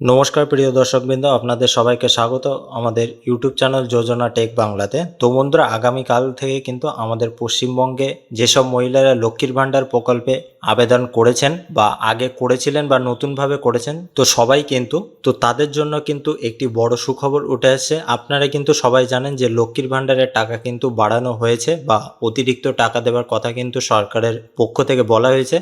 নমস্কার প্রিয় দর্শকবৃন্দ, আপনাদের সবাইকে স্বাগত আমাদের ইউটিউব চ্যানেল যোজনা টেক বাংলাতে। তো বন্ধুরা, আগামীকাল থেকে কিন্তু আমাদের পশ্চিমবঙ্গে যেসব মহিলারা লক্ষ্মীর ভাণ্ডার প্রকল্পে আবেদন করেছেন বা আগে করেছিলেন বা নতুনভাবে করেছেন, তো সবাই কিন্তু, তো তাদের জন্য কিন্তু একটি বড় সুখবর উঠে আসছে। আপনারা কিন্তু সবাই জানেন যে লক্ষ্মীর ভাণ্ডারের টাকা কিন্তু বাড়ানো হয়েছে বা অতিরিক্ত টাকা দেওয়ার কথা কিন্তু সরকারের পক্ষ থেকে বলা হয়েছে।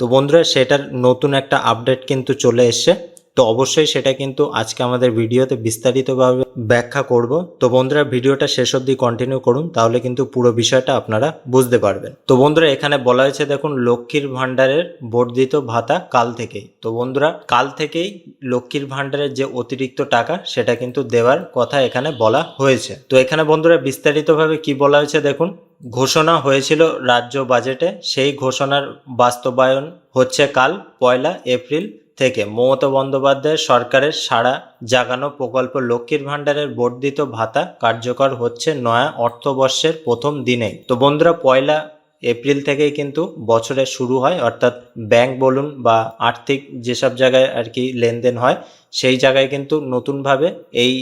তো বন্ধুরা, সেটার নতুন একটা আপডেট কিন্তু চলে এসছে। তো অবশ্যই সেটা কিন্তু আজকে আমাদের ভিডিওতে বিস্তারিতভাবে ব্যাখ্যা করব। তো বন্ধুরা, ভিডিওটা শেষ অবধি কন্টিনিউ করুন, তাহলে কিন্তু পুরো বিষয়টা আপনারা বুঝতে পারবেন। তো বন্ধুরা, এখানে বলা হয়েছে, দেখুন, লক্ষ্মীর ভাণ্ডারের বর্ধিত ভাতা কাল থেকেই। তো বন্ধুরা, কাল থেকেই লক্ষ্মীর ভাণ্ডারের যে অতিরিক্ত টাকা, সেটা কিন্তু দেওয়ার কথা এখানে বলা হয়েছে। তো এখানে বন্ধুরা, বিস্তারিতভাবে কি বলা হয়েছে, দেখুন, ঘোষণা হয়েছিল রাজ্য বাজেটে সেই ঘোষণার বাস্তবায়ন হচ্ছে কাল, পয়লা এপ্রিল। থেকে মমতা বন্দ্যোপাধ্যায়ের সরকারের সাড়া জাগানো প্রকল্প লক্ষ্মীর ভাণ্ডারের বর্ধিত ভাতা কার্যকর হচ্ছে নয়া অর্থবর্ষের প্রথম দিনেই। তো বন্ধুরা, পয়লা এপ্রিল থেকেই কিন্তু বছরের শুরু হয়, অর্থাৎ ব্যাংক বলুন বা আর্থিক যেসব জায়গায় আর কি লেনদেন হয়, সেই জায়গায় কিন্তু নতুনভাবে এই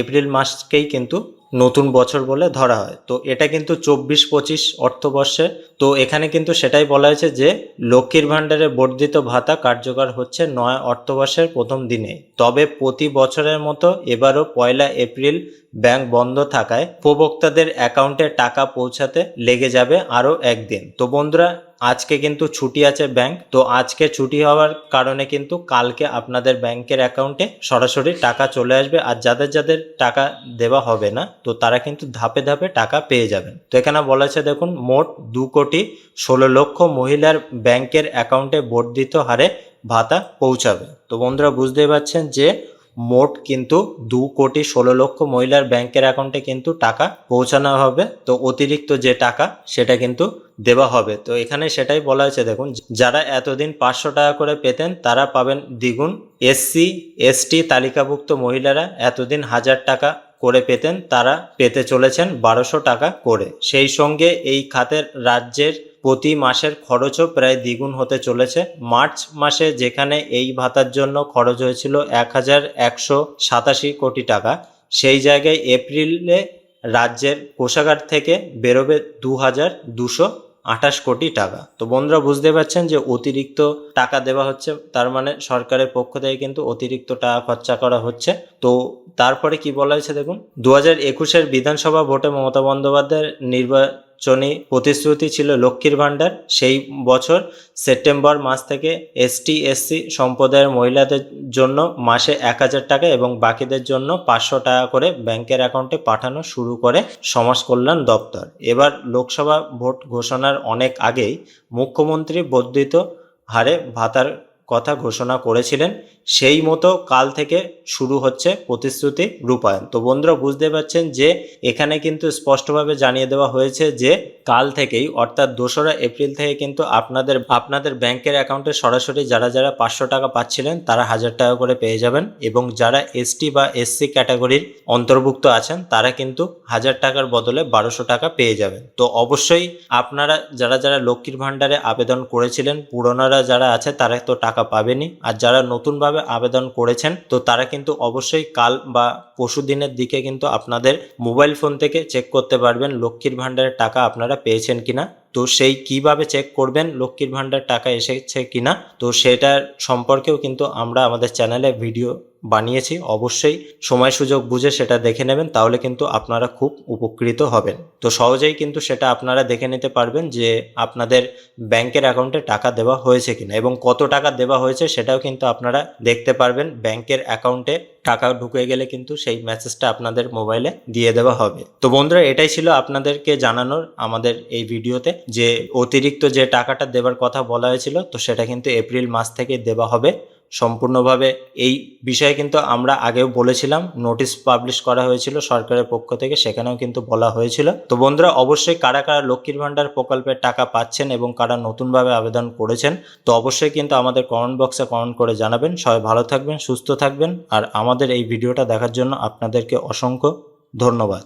এপ্রিল মাসকেই কিন্তু নতুন বছর বলে ধরা হয়। তো এটা কিন্তু চব্বিশ পঁচিশ অর্থবর্ষে। তো এখানে কিন্তু সেটাই বলা হয়েছে যে, লক্ষ্মীর ভাণ্ডারে বর্ধিত ভাতা কার্যকর হচ্ছে নয় অর্থবর্ষের প্রথম দিনে। তবে প্রতি বছরের মতো এবারও পয়লা এপ্রিল ব্যাংক বন্ধ থাকায় উপভোক্তাদের অ্যাকাউন্টে টাকা পৌঁছাতে লেগে যাবে আরও একদিন। তো বন্ধুরা আজকে কিন্তু ছুটি আছে ব্যাংক তো আজকে ছুটি হওয়ার কারণে কিন্তু কালকে আপনাদের ব্যাংকের অ্যাকাউন্টে সরাসরি টাকা চলে আসবে আর যাদের যাদের টাকা দেওয়া হবে না, তো তারা কিন্তু ধাপে ধাপে টাকা পেয়ে যাবেন। তো এখানে বলা আছে দেখুন, মোট দু কোটি ষোলো লক্ষ মহিলার ব্যাংকের অ্যাকাউন্টে বর্ধিত হারে ভাতা পৌঁছাবে। তো বন্ধুরা বুঝতেই পারছেন যে মোট কিন্তু দু কোটি ষোলো লক্ষ মহিলার ব্যাংকের অ্যাকাউন্টে কিন্তু টাকা পৌঁছানো হবে। তো অতিরিক্ত যে টাকা, সেটা কিন্তু দেওয়া হবে। তো এখানে সেটাই বলা হয়েছে, দেখুন, যারা এতদিন পাঁচশো টাকা করে পেতেন, তারা পাবেন দ্বিগুণ। এসসি এসটি তালিকাভুক্ত মহিলারা এতদিন হাজার টাকা করে পেতেন, তারা পেতে চলেছেন বারোশো টাকা করে। সেই সঙ্গে এই খাতের রাজ্যের প্রতি মাসের খরচও প্রায় দ্বিগুণ হতে চলেছে। মার্চ মাসে যেখানে এই ভাতার জন্য খরচ হয়েছিল এক হাজার একশো সাতাশি কোটি টাকা, সেই জায়গায় এপ্রিলে রাজ্যের কোষাগার থেকে বেরোবে দু হাজার দুশো আঠাশ কোটি টাকা। তো বন্ধুরা, বুঝতে পারছেন যে অতিরিক্ত টাকা দেওয়া হচ্ছে, তার মানে সরকারের পক্ষ থেকে কিন্তু অতিরিক্ত টাকা খরচা করা হচ্ছে। তো তারপরে কি বলা হয়েছে দেখুন দু হাজার একুশের বিধানসভা ভোটে মমতা বন্দ্যোপাধ্যায়ের নির্বাচনী প্রতিশ্রুতি ছিল লক্ষ্মীর ভাণ্ডার। সেই বছর সেপ্টেম্বর মাস থেকে এসটি এসসি সম্প্রদায়ের মহিলাদের জন্য মাসে এক হাজার টাকা এবং বাকিদের জন্য পাঁচশো টাকা করে ব্যাংকের অ্যাকাউন্টে পাঠানো শুরু করে সমাজ কল্যাণ দপ্তর। এবার লোকসভা ভোট ঘোষণার অনেক আগেই মুখ্যমন্ত্রী বর্ধিত হারে ভাতার কথা ঘোষণা করেছিলেন, সেই মতো কাল থেকে শুরু হচ্ছে প্রতিশ্রুতি রূপায়ণ। তো বন্ধুরা, বুঝতে পারছেন যে এখানে কিন্তু স্পষ্টভাবে জানিয়ে দেওয়া হয়েছে যে কাল থেকেই, অর্থাৎ দোসরা এপ্রিল থেকে কিন্তু আপনাদের আপনাদের ব্যাংকের অ্যাকাউন্টে সরাসরি যারা যারা পাঁচশো টাকা পাচ্ছিলেন, তারা হাজার টাকা করে পেয়ে যাবেন এবং যারা এসটি বা এসসি ক্যাটাগরির অন্তর্ভুক্ত আছেন, তারা কিন্তু হাজার টাকার বদলে বারোশো টাকা পেয়ে যাবেন। তো অবশ্যই আপনারা যারা যারা লক্ষ্মীর ভাণ্ডারে আবেদন করেছিলেন, পুরোনারা যারা আছে, তারা তো টাকা পাবেনই আর যারা নতুনভাবে আবেদন করেছেন, তো তারা কিন্তু অবশ্যই কাল বা পরশু দিনের দিকে কিন্তু আপনাদের মোবাইল ফোন থেকে চেক করতে পারবেন লক্ষ্মীর ভাণ্ডারের টাকা আপনারা পেয়েছেন কিনা। তো সেই কীভাবে চেক করবেন, লক্ষ্মীর ভাণ্ডার টাকা এসেছে কিনা, তো সেটার সম্পর্কেও কিন্তু আমরা আমাদের চ্যানেলে ভিডিও বানিয়েছি। অবশ্যই সময় সুযোগ বুঝে সেটা দেখে নেবেন, তাহলে কিন্তু আপনারা খুব উপকৃত হবেন। তো সহজেই কিন্তু সেটা আপনারা দেখে নিতে পারবেন যে আপনাদের ব্যাংকের অ্যাকাউন্টে টাকা দেওয়া হয়েছে কিনা এবং কত টাকা দেওয়া হয়েছে সেটাও কিন্তু আপনারা দেখতে পারবেন ব্যাংকের অ্যাকাউন্টে। টাকা ঢুকে গেলে কিন্তু সেই মেসেজটা আপনাদের মোবাইলে দিয়ে দেওয়া হবে। তো বন্ধুরা, এটাই ছিল আপনাদেরকে জানানোর আমাদের এই ভিডিওতে যে অতিরিক্ত যে টাকাটা দেবার কথা বলা হয়েছিল, তো সেটা কিন্তু এপ্রিল মাস থেকে দেওয়া হবে। সম্পূর্ণভাবে এই বিষয়ে কিন্তু আমরা আগেও বলেছিলাম, নোটিশ পাবলিশ করা হয়েছিল সরকারের পক্ষ থেকে, সেখানেও কিন্তু বলা হয়েছিল। তো বন্ধুরা, অবশ্যই কারা কারা লক্ষ্মীর ভাণ্ডার প্রকল্পের টাকা পাচ্ছেন এবং কারা নতুনভাবে আবেদন করেছেন, তো অবশ্যই কিন্তু আমাদের কমেন্ট বক্সে কমেন্ট করে জানাবেন। সবাই ভালো থাকবেন, সুস্থ থাকবেন, আর আমাদের এই ভিডিওটা দেখার জন্য আপনাদেরকে অসংখ্য ধন্যবাদ।